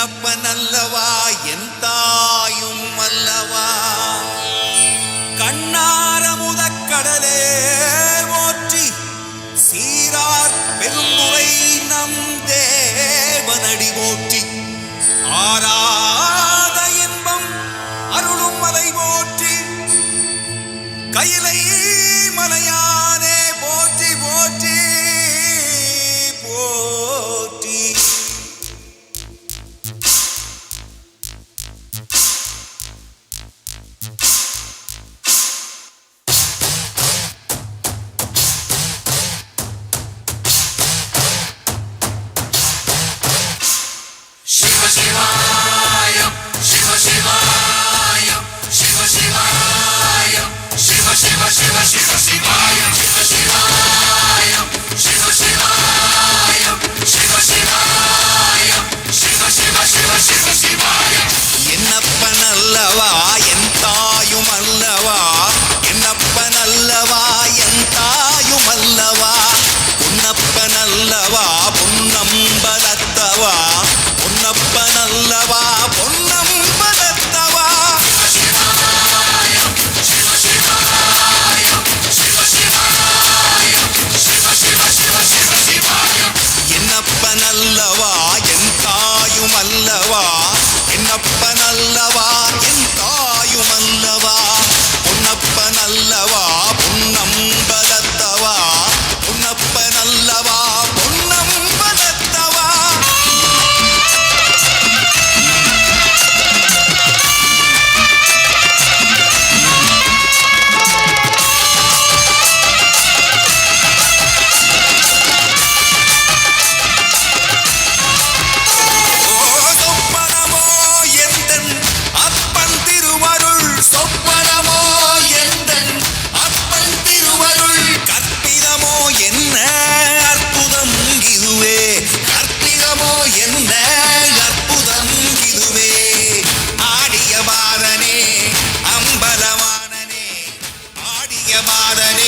என்னப்பன் அல்லவா என் தாயும் அல்லவா? கண்ணார மாதனே